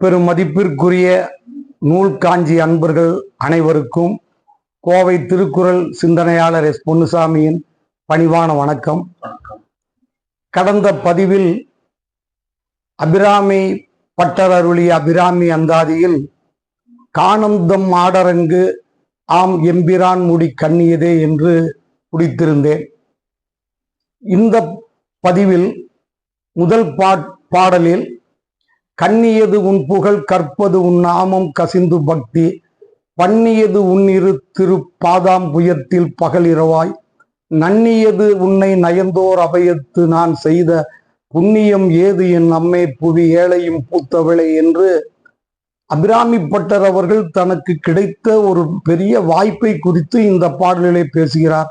பெரும் மதிப்பிற்குரிய நூல் காஞ்சி அன்பர்கள் அனைவருக்கும் கோவை திருக்குறள் சிந்தனையாளர் எஸ் பொன்னுசாமியின் பணிவான வணக்கம். கடந்த பதிவில் அபிராமி பட்டர் அருளிய அபிராமி அந்தாதியில் காணந்தம் ஆடரங்கு ஆம் எம்பிரான் முடி கண்ணியதே என்று குடித்திருந்தேன். இந்த பதிவில் முதல் பாட் பாடலில் கண்ணியது உன் புகழ் கற்பது உன் நாமம் கசிந்து பக்தி. பண்ணியது உன்னிரு திரு பாதாம் புயத்தில் பகலிரவாய் நன்னியது உன்னை நயந்தோர் அபயத்து நான் செய்த புண்ணியம் ஏது என் அம்மே புவி ஏழையும் பூத்தவளை என்று. அபிராமி பட்டர் அவர்கள் தனக்கு கிடைத்த ஒரு பெரிய வாய்ப்பை குறித்து இந்த பாடலிலே பேசுகிறார்.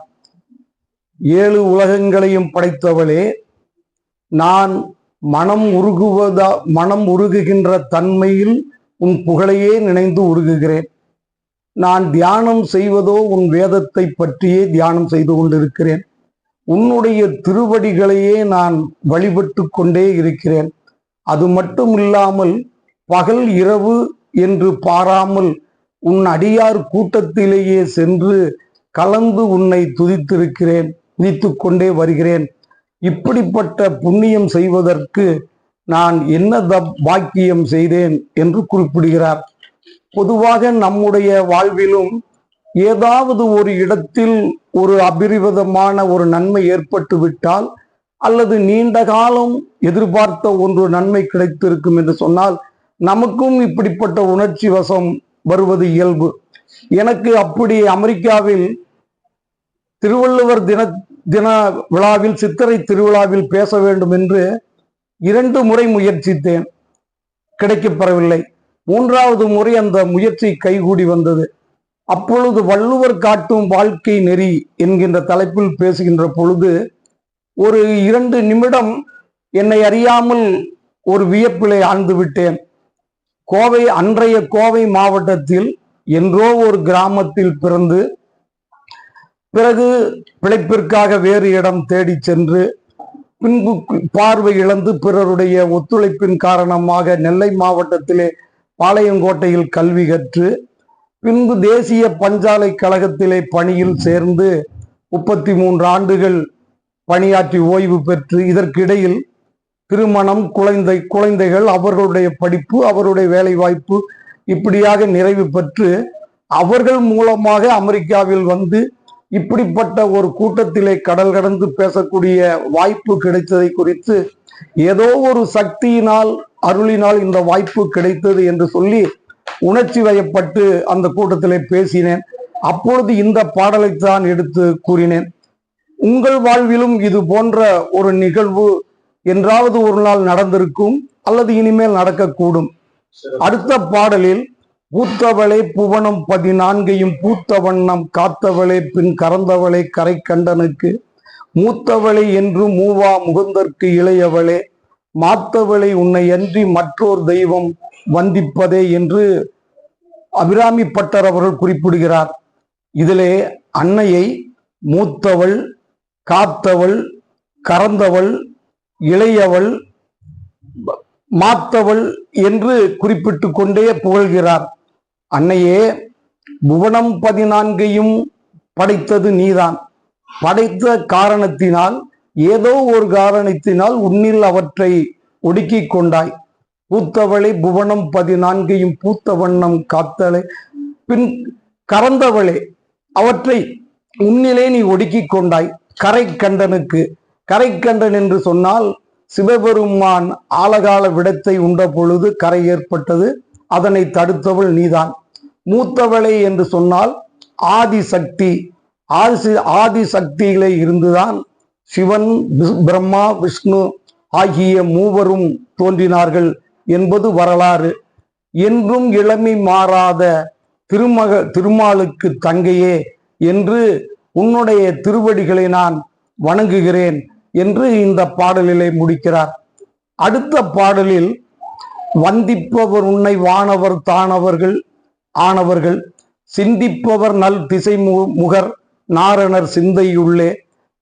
ஏழு உலகங்களையும் படைத்தவளே நான் மனம் உருகுவதா மனம் உருகுகின்ற தன்மையில் உன் புகழையே நினைந்து உருகுகிறேன். நான் தியானம் செய்வதோ உன் வேதத்தை பற்றியே தியானம் செய்து கொண்டிருக்கிறேன். உன்னுடைய திருவடிகளையே நான் வழிபட்டு கொண்டே இருக்கிறேன். அது மட்டும் இல்லாமல் பகல் இரவு என்று பாராமல் உன் அடியார் கூட்டத்திலேயே சென்று கலந்து உன்னை துதித்திருக்கிறேன் துதித்து கொண்டே வருகிறேன். இப்படிப்பட்ட புண்ணியம் செய்வதற்கு நான் என்ன தப் பாக்கியம் செய்தேன் என்று குறிப்பிடுகிறார். பொதுவாக நம்முடைய வாழ்விலும் ஏதாவது ஒரு இடத்தில் ஒரு அபிரிவிதமான ஒரு நன்மை ஏற்பட்டு விட்டால் அல்லது நீண்ட காலம் எதிர்பார்த்த ஒன்று நன்மை கிடைத்திருக்கும் என்று சொன்னால் நமக்கும் இப்படிப்பட்ட உணர்ச்சி வசம் வருவது இயல்பு. எனக்கு அப்படி அமெரிக்காவில் திருவள்ளுவர் தின தின விழாவில் சித்திரை திருவிழாவில் பேச வேண்டும் என்று இரண்டு முறை முயற்சித்தேன். கிடைக்கப்பெறவில்லை மூன்றாவது முறை அந்த முயற்சி கைகூடி வந்தது. அப்பொழுது வள்ளுவர் காட்டும் வாழ்க்கை நெறி என்கின்ற தலைப்பில் பேசுகின்ற பொழுது ஒரு இரண்டு நிமிடம் என்னை அறியாமல் ஒரு வியப்பிலை ஆழ்ந்து விட்டேன். கோவை அன்றைய கோவை மாவட்டத்தில் என்றோ ஒரு கிராமத்தில் பிறந்து பிறகு பிழைப்பிற்காக வேறு இடம் தேடி சென்று பின்பு பார்வை இழந்து பிறருடைய ஒத்துழைப்பின் காரணமாக நெல்லை மாவட்டத்திலே பாளையங்கோட்டையில் கல்வி கற்று பின்பு தேசிய பஞ்சாலை கழகத்திலே பணியில் சேர்ந்து முப்பத்தி மூன்று ஆண்டுகள் பணியாற்றி ஓய்வு பெற்று இதற்கிடையில் திருமணம் குழந்தை குழந்தைகள் அவர்களுடைய படிப்பு அவருடைய வேலைவாய்ப்பு இப்படியாக நிறைவு பெற்று அவர்கள் மூலமாக அமெரிக்காவில் வந்து இப்படிப்பட்ட ஒரு கூட்டத்திலே கடல் கடந்து பேசக்கூடிய வாய்ப்பு கிடைத்ததை குறித்து ஏதோ ஒரு சக்தியினால் அருளினால் இந்த வாய்ப்பு கிடைத்தது என்று சொல்லி உணர்ச்சி வயப்பட்டு அந்த கூட்டத்திலே பேசினேன். அப்பொழுது இந்த பாடலைத்தான் எடுத்து கூறினேன். உங்கள் வாழ்விலும் இது போன்ற ஒரு நிகழ்வு என்றாவது ஒரு நாள் நடந்திருக்கும் அல்லது இனிமேல் நடக்கக்கூடும். அடுத்த பாடலில் பூத்தவளே புவனம் பதினான்கையும் பூத்த வண்ணம் காத்தவளே பின் கறந்தவளே கரை கண்டனுக்கு. மூத்தவளை என்று மூவா முகுந்தற்கு இளையவளே மாத்தவளை உன்னை அன்றி மற்றோர் தெய்வம் வந்திப்பதே என்று அபிராமி பட்டர் அவர்கள் குறிப்பிடுகிறார். இதிலே அன்னையை மூத்தவள் காத்தவள் கறந்தவள் இளையவள் மாத்தவள் என்று குறிப்பிட்டு கொண்டே புகழ்கிறார். அன்னையே புவனம் பதினான்கையும் படைத்தது நீதான். படைத்த காரணத்தினால் ஏதோ ஒரு காரணத்தினால் உன்னில் அவற்றை ஒடுக்கிக் கொண்டாய். பூத்தவளை புவனம் பதினான்கையும் பூத்த வண்ணம் காத்தலை பின் கறந்தவளே அவற்றை உன்னிலே நீ ஒடுக்கிக் கொண்டாய். கரை கண்டனுக்கு கரை கண்டன் என்று சொன்னால் சிவபெருமான் ஆலகால விடத்தை உண்ட பொழுது கரை ஏற்பட்டது. அதனை தடுத்தவள் நீதான். மூத்தவளை என்று சொன்னால் ஆதிசக்தி ஆதி ஆதி இருந்துதான் சிவன் பிரம்மா விஷ்ணு ஆகிய மூவரும் தோன்றினார்கள் என்பது வரலாறு. என்றும் இளமை மாறாத திருமக திருமாலுக்கு தங்கையே என்று உன்னுடைய திருவடிகளை நான் வணங்குகிறேன் என்று இந்த பாடலிலே முடிக்கிறார். அடுத்த பாடலில் வந்திப்பவர் உன்னை வானவர் தானவர்கள் ஆனவர்கள் சிந்திப்பவர் நல் திசை மு- முகர் நாரணர் சிந்தையுள்ளே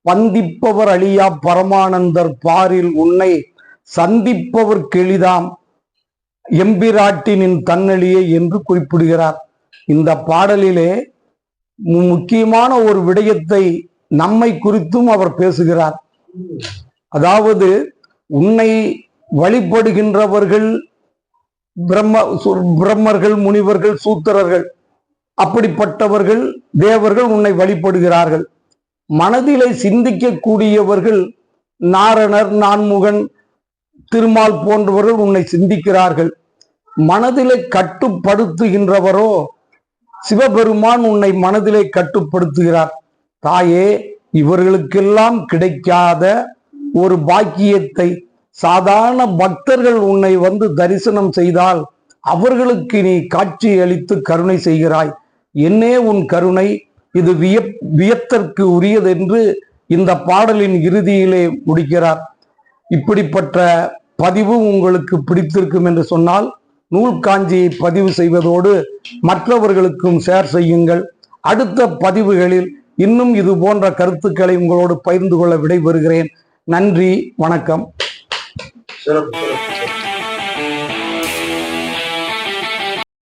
பந்திப்பவர் அழியா பரமானந்தர் பாரில் உன்னை சந்திப்பவர் கெளிதாம் எம்பிராட்டினின் தன்னழியே என்று குறிப்பிடுகிறார். இந்த பாடலிலே முக்கியமான ஒரு விடயத்தை நம்மை குறித்தும் அவர் பேசுகிறார். அதாவது உன்னை வழிபடுகின்றவர்கள் பிரம்ம சு- பிரம்மர்கள் முனிவர்கள் சூத்திரர்கள் அப்படிப்பட்டவர்கள் தேவர்கள் உன்னை வழிபடுகிறார்கள். மனதிலே சிந்திக்கக்கூடியவர்கள் நாரணர் நான்முகன் திருமால் போன்றவர்கள் உன்னை சிந்திக்கிறார்கள். மனதிலே கட்டுப்படுத்துகின்றவரோ சிவபெருமான் உன்னை மனதிலே கட்டுப்படுத்துகிறார். தாயே இவர்களுக்கெல்லாம் கிடைக்காத ஒரு பாக்கியத்தை சாதாரண பக்தர்கள் உன்னை வந்து தரிசனம் செய்தால் அவர்களுக்கு நீ காட்சி அளித்து கருணை செய்கிறாய். என்னே உன் கருணை. இது வியப் வியத்தற்கு உரியதென்று இந்த பாடலின் இறுதியிலே முடிக்கிறார். இப்படிப்பட்ட பதிவு உங்களுக்கு பிடித்திருக்கும் என்று சொன்னால் நூல் காஞ்சியை பதிவு செய்வதோடு மற்றவர்களுக்கும் ஷேர் செய்யுங்கள். அடுத்த பதிவுகளில் இன்னும் இது போன்ற கருத்துக்களை உங்களோடு பகிர்ந்து கொள்ள விடைபெறுகிறேன். நன்றி வணக்கம். Yo lo